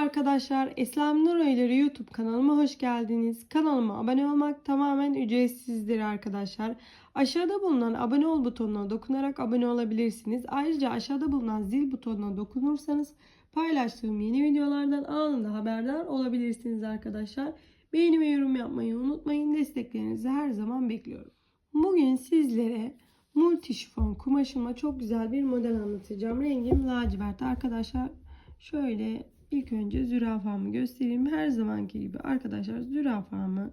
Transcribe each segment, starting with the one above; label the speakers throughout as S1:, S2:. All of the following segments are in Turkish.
S1: arkadaşlar. Eslem Nur Öyleri YouTube kanalıma hoş geldiniz. Kanalıma abone olmak tamamen ücretsizdir arkadaşlar. Aşağıda bulunan abone ol butonuna dokunarak abone olabilirsiniz. Ayrıca aşağıda bulunan zil butonuna dokunursanız paylaştığım yeni videolardan anında haberdar olabilirsiniz arkadaşlar. Beğeni ve yorum yapmayı unutmayın. Desteklerinizi her zaman bekliyorum. Bugün sizlere multi şifon kumaşıma çok güzel bir model anlatacağım. Rengim lacivert arkadaşlar. Şöyle ilk önce zürafamı göstereyim. Her zamanki gibi arkadaşlar zürafamı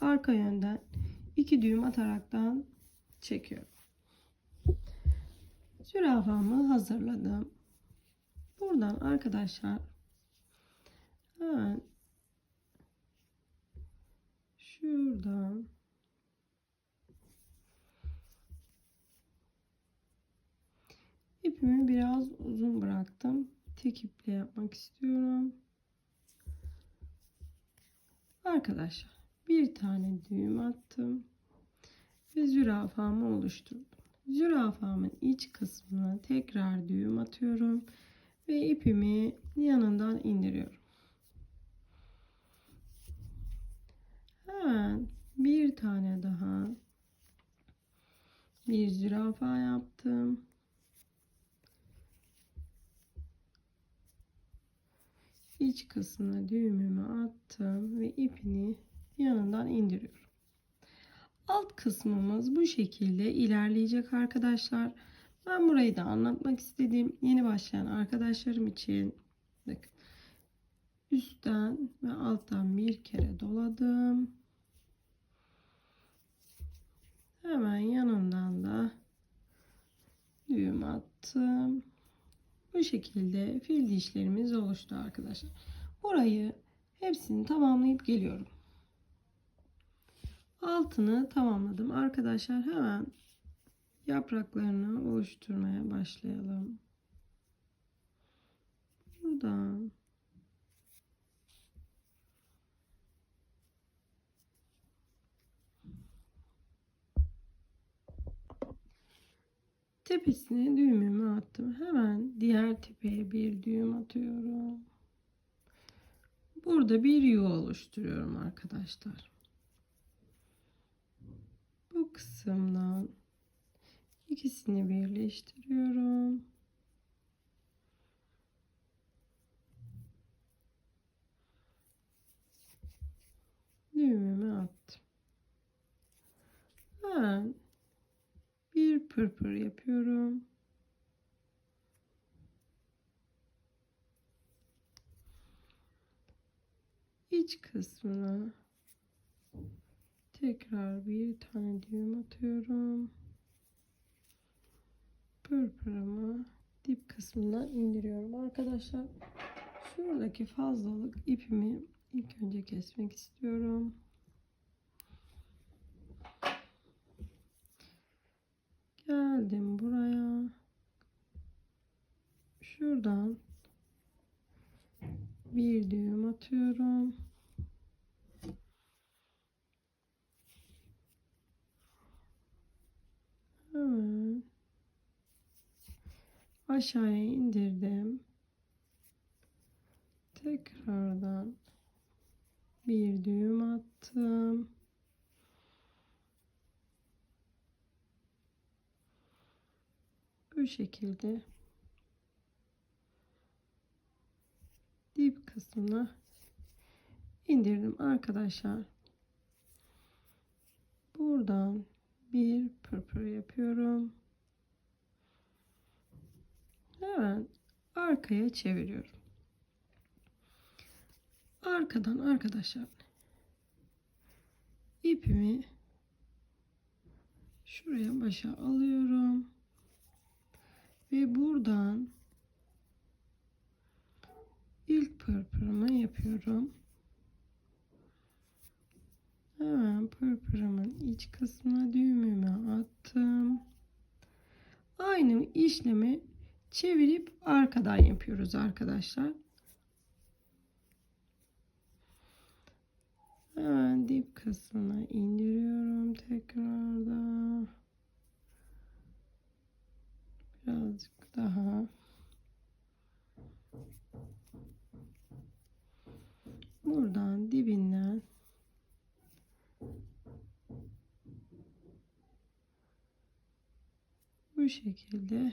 S1: arka yönden iki düğüm ataraktan çekiyorum. Zürafamı hazırladım. Buradan arkadaşlar hemen şuradan ipimi biraz uzun bıraktım. Tek iple yapmak istiyorum. Arkadaşlar bir tane düğüm attım ve zürafamı oluşturdum. Zürafamın iç kısmına tekrar düğüm atıyorum ve ipimi yanından indiriyorum. Hemen bir tane daha bir zürafa yaptım. İç kısmına düğümümü attım ve ipini yanından indiriyorum. Alt kısmımız bu şekilde ilerleyecek arkadaşlar. Ben burayı da anlatmak istedim. Yeni başlayan arkadaşlarım için bakın üstten ve alttan bir kere doladım. Hemen yanından da düğüm attım. Bu şekilde fil dişlerimiz oluştu arkadaşlar. Burayı hepsini tamamlayıp geliyorum. Altını tamamladım. Arkadaşlar hemen yapraklarını oluşturmaya başlayalım. Buradan Tepesine düğümümü attım. Hemen diğer tepeye bir düğüm atıyorum. Burada bir yuva oluşturuyorum arkadaşlar. Bu kısımdan ikisini birleştiriyorum. Düğümümü attım. Ben bir pırpır yapıyorum. İç kısmına tekrar bir tane düğüm atıyorum. Pırpırımı dip kısmından indiriyorum. Arkadaşlar şuradaki fazlalık ipimi ilk önce kesmek istiyorum. Geldim buraya. Şuradan bir düğüm atıyorum. Hemen aşağıya indirdim. Tekrardan bir düğüm attım. Bu şekilde dip kısmına indirdim arkadaşlar. Buradan bir pırpır yapıyorum. Hemen arkaya çeviriyorum. Arkadan arkadaşlar ipimi şuraya başa alıyorum. Ve buradan ilk pırpırımı yapıyorum. Hemen pırpırımın iç kısmına düğümümü attım. Aynı işlemi çevirip arkadan yapıyoruz arkadaşlar. Hemen dip kısmına indiriyorum tekrardan. Birazcık daha buradan dibinden bu şekilde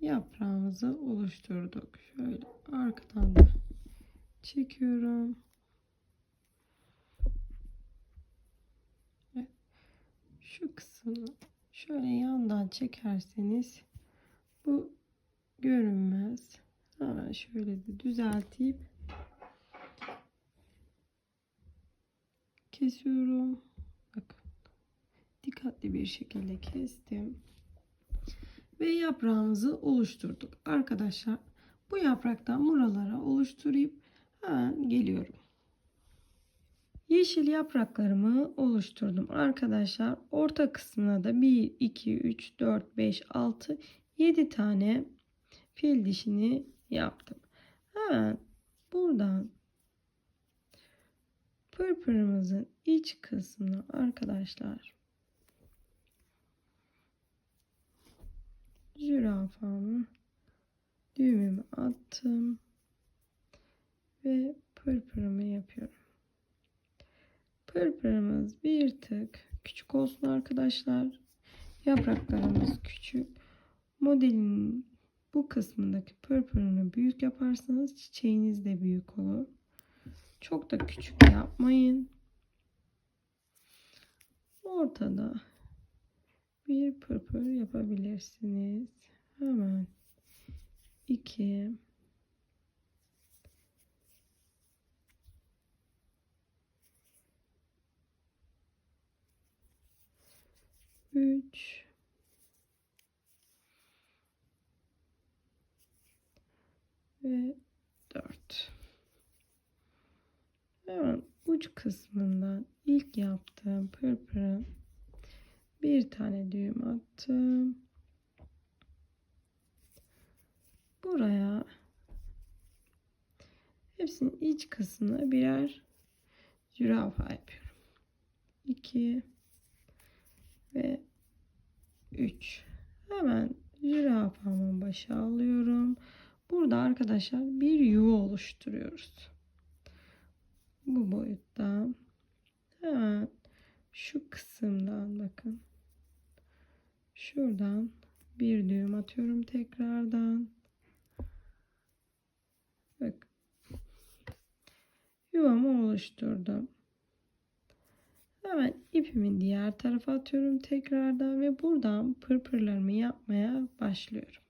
S1: yaprağımızı oluşturduk. Şöyle arkadan da çekiyorum. Şu kısmı şöyle yandan çekerseniz bu görünmez. Hemen şöyle de düzelteyim. Kesiyorum. Bakın. Dikkatli bir şekilde kestim. Ve yaprağımızı oluşturduk. Arkadaşlar bu yapraktan buralara oluşturayım. Hemen geliyorum. Yeşil yapraklarımı oluşturdum. Arkadaşlar orta kısmına da 1, 2, 3, 4, 5, 6, 7 tane fil dişini yaptım. Hemen buradan pırpırımızın iç kısmına arkadaşlar zürafamı düğümümü attım ve pırpırımı yapıyorum. Pırpırımız bir tık küçük olsun arkadaşlar. Yapraklarımız küçük. Modelin bu kısmındaki pırpırını büyük yaparsanız çiçeğiniz de büyük olur. Çok da küçük yapmayın. Ortada bir pırpır yapabilirsiniz. Hemen iki üç ve 4. Hemen uç kısmından ilk yaptığım pırpırın bir tane düğüm attım. Buraya hepsinin iç kısmına birer zürafa yapıyorum. 2 ve 3. Hemen zürafamın başa alıyorum. Burada arkadaşlar bir yuva oluşturuyoruz. Bu boyutta hemen şu kısımdan bakın. Şuradan bir düğüm atıyorum tekrardan. Bak. Yuvamı oluşturdum. Hemen ipimin diğer tarafa atıyorum tekrardan ve buradan pırpırlarımı yapmaya başlıyorum.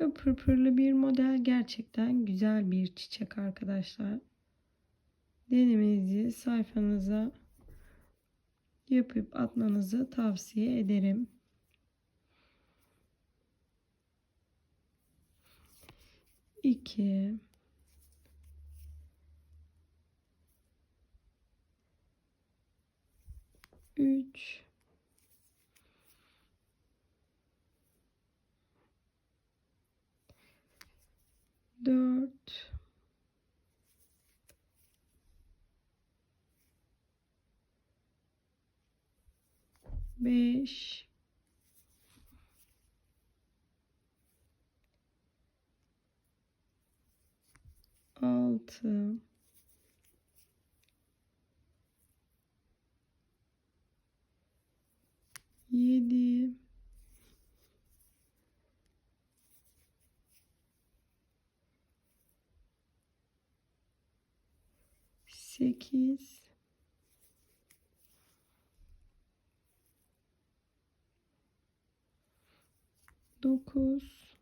S1: Ve pırpırlı bir model gerçekten güzel bir çiçek arkadaşlar. Denemenizi sayfanıza yapıp atmanızı tavsiye ederim. İki. Üç. 5 6 7 8 Dokuz.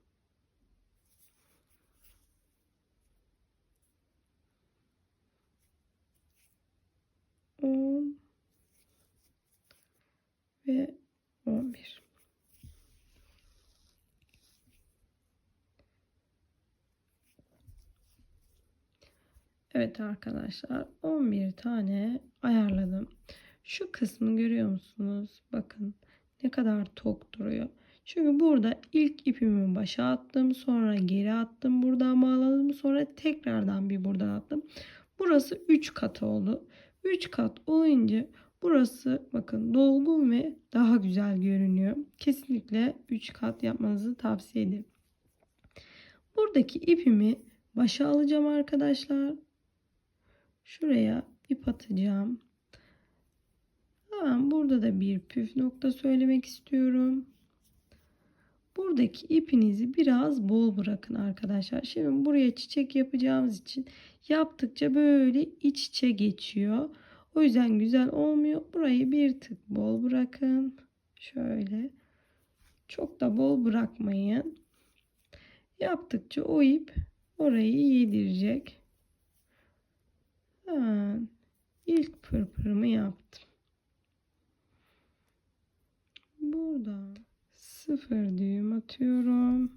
S1: On ve on bir. Evet arkadaşlar 11 tane ayarladım. Şu kısmı görüyor musunuz? Bakın ne kadar tok duruyor. Çünkü burada ilk ipimi başa attım. Sonra geri attım. Buradan bağladım. Sonra tekrardan bir buradan attım. Burası 3 kat oldu. 3 kat olunca Burası bakın dolgun ve daha güzel görünüyor. Kesinlikle 3 kat yapmanızı tavsiye ederim. Buradaki ipimi başa alacağım arkadaşlar. Şuraya ip atacağım. Hemen burada da bir püf nokta söylemek istiyorum. Buradaki ipinizi biraz bol bırakın arkadaşlar. Şimdi buraya çiçek yapacağımız için yaptıkça böyle iç içe geçiyor. O yüzden güzel olmuyor. Burayı bir tık bol bırakın. Şöyle. Çok da bol bırakmayın. Yaptıkça o ip orayı yedirecek. Hemen ilk pırpırımı yaptım. Burada sıfır düğüm atıyorum.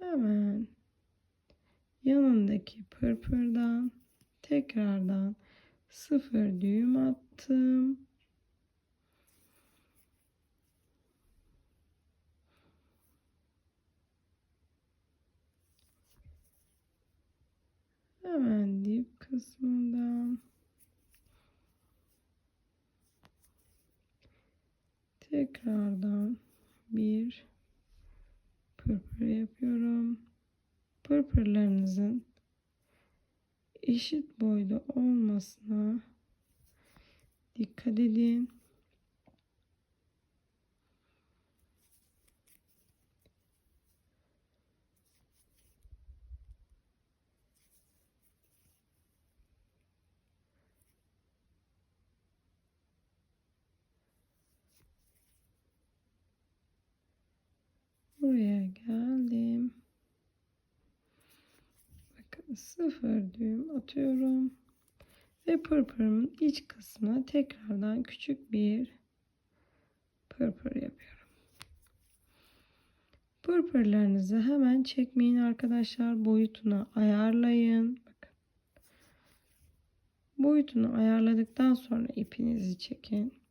S1: Hemen yanındaki pırpırdan tekrardan sıfır düğüm attım. Hemen dip kısmından tekrardan bir pırpır yapıyorum. Pırpırlarınızın eşit boyda olmasına dikkat edin. Buraya geldim. Bakın sıfır düğüm atıyorum. Ve pırpırımın iç kısmına tekrardan küçük bir pırpır yapıyorum. Pırpırlarınızı hemen çekmeyin arkadaşlar. Boyutuna ayarlayın. Bakın. Boyutunu ayarladıktan sonra ipinizi çekin.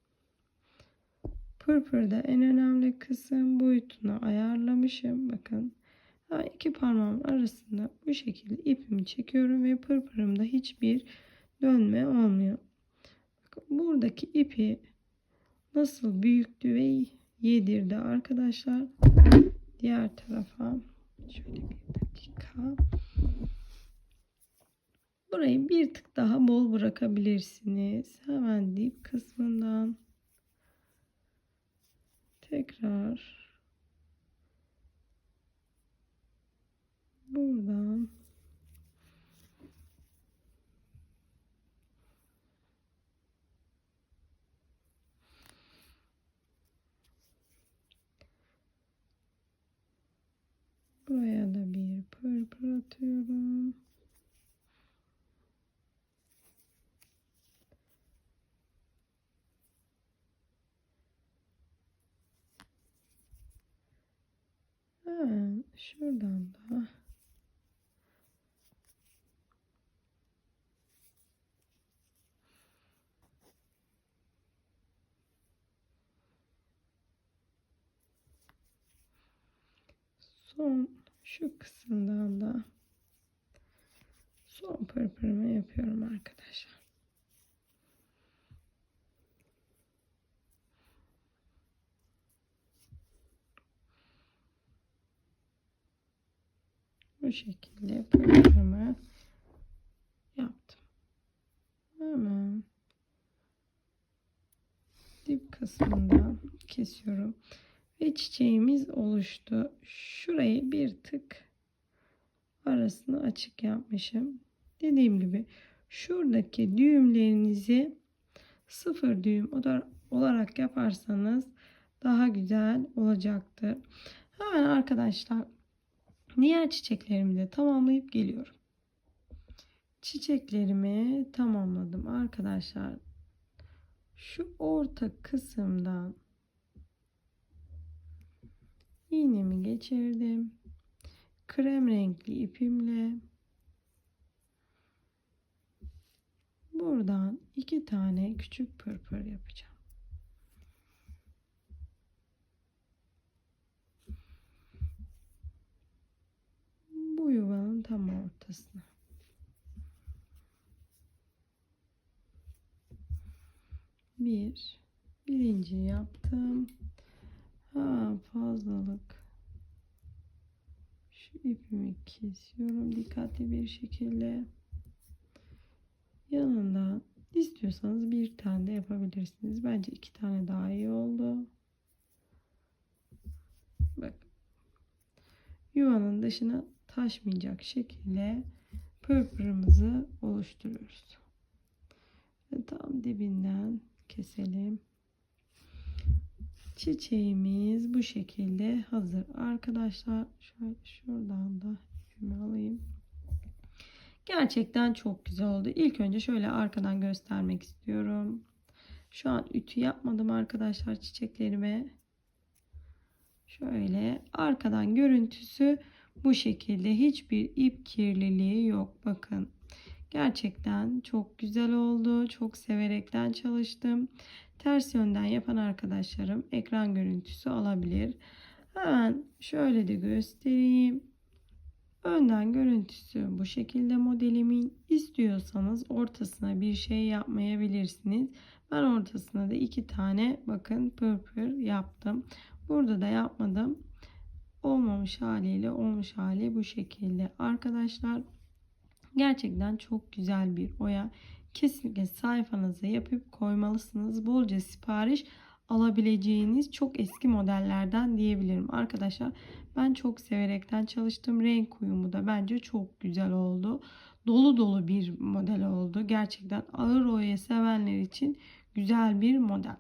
S1: Pırpırda en önemli kısım boyutunu ayarlamışım. Bakın iki parmağım arasında bu şekilde ipimi çekiyorum ve pırpırımda hiçbir dönme olmuyor. Bakın buradaki ipi nasıl büyüktü ve yedirdi arkadaşlar. Diğer tarafa şöyle bir dakika. Burayı bir tık daha bol bırakabilirsiniz. Hemen dip kısmından tekrar buradan buraya da bir pırpır atıyorum. Hemen şuradan da son şu kısımdan da son pırpırımı yapıyorum arkadaşlar. Bu şekilde pırpırımı yaptım. Hemen dip kısmından kesiyorum. Ve çiçeğimiz oluştu. Şurayı bir tık arasını açık yapmışım. Dediğim gibi şuradaki düğümlerinizi sıfır düğüm olarak yaparsanız daha güzel olacaktır. Hemen arkadaşlar Diğer çiçeklerimi de tamamlayıp geliyorum. Çiçeklerimi tamamladım arkadaşlar. Şu orta kısımdan iğnemi geçirdim. Krem renkli ipimle buradan iki tane küçük pırpır yapacağım. Ortasına. Bir. Birinci yaptım. Ha fazlalık. Şu ipimi kesiyorum dikkatli bir şekilde. Yanından istiyorsanız bir tane de yapabilirsiniz. Bence iki tane daha iyi oldu. Bak. Yuvanın dışına taşmayacak şekilde pırpırımızı oluşturuyoruz. Ve tam dibinden keselim. Çiçeğimiz bu şekilde hazır. Arkadaşlar şöyle şuradan da ipimi alayım. Gerçekten çok güzel oldu. İlk önce şöyle arkadan göstermek istiyorum. Şu an ütü yapmadım arkadaşlar çiçeklerime. Şöyle arkadan görüntüsü bu şekilde. Hiçbir ip kirliliği yok. Bakın. Gerçekten çok güzel oldu. Çok severekten çalıştım. Ters yönden yapan arkadaşlarım ekran görüntüsü alabilir. Hemen şöyle de göstereyim. Önden görüntüsü bu şekilde modelimin istiyorsanız ortasına bir şey yapmayabilirsiniz. Ben ortasına da iki tane bakın pırpır yaptım. Burada da yapmadım. Olmamış haliyle olmuş hali bu şekilde. Arkadaşlar gerçekten çok güzel bir oya. Kesinlikle sayfanıza yapıp koymalısınız. Bolca sipariş alabileceğiniz çok eski modellerden diyebilirim. Arkadaşlar ben çok severekten çalıştım. Renk uyumu da bence çok güzel oldu. Dolu dolu bir model oldu. Gerçekten ağır oya sevenler için güzel bir model.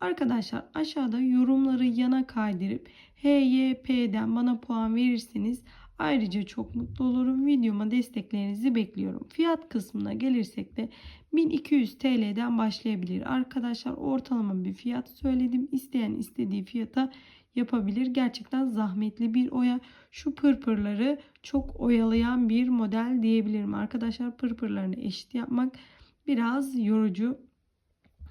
S1: Arkadaşlar aşağıda yorumları yana kaydırıp HYP'den bana puan verirseniz ayrıca çok mutlu olurum. Videoma desteklerinizi bekliyorum. Fiyat kısmına gelirsek de 1200 TL'den başlayabilir. Arkadaşlar ortalama bir fiyat söyledim. İsteyen istediği fiyata yapabilir. Gerçekten zahmetli bir oya. Şu pırpırları çok oyalayan bir model diyebilirim. Arkadaşlar pırpırlarını eşit yapmak biraz yorucu.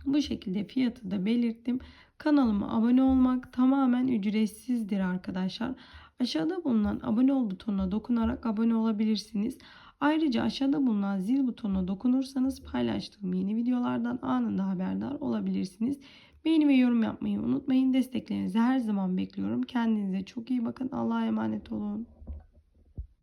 S1: Bu şekilde fiyatı da belirttim. Kanalıma abone olmak tamamen ücretsizdir arkadaşlar. Aşağıda bulunan abone ol butonuna dokunarak abone olabilirsiniz. Ayrıca aşağıda bulunan zil butonuna dokunursanız paylaştığım yeni videolardan anında haberdar olabilirsiniz. Beğeni ve yorum yapmayı unutmayın. Desteklerinizi her zaman bekliyorum. Kendinize çok iyi bakın. Allah'a emanet olun.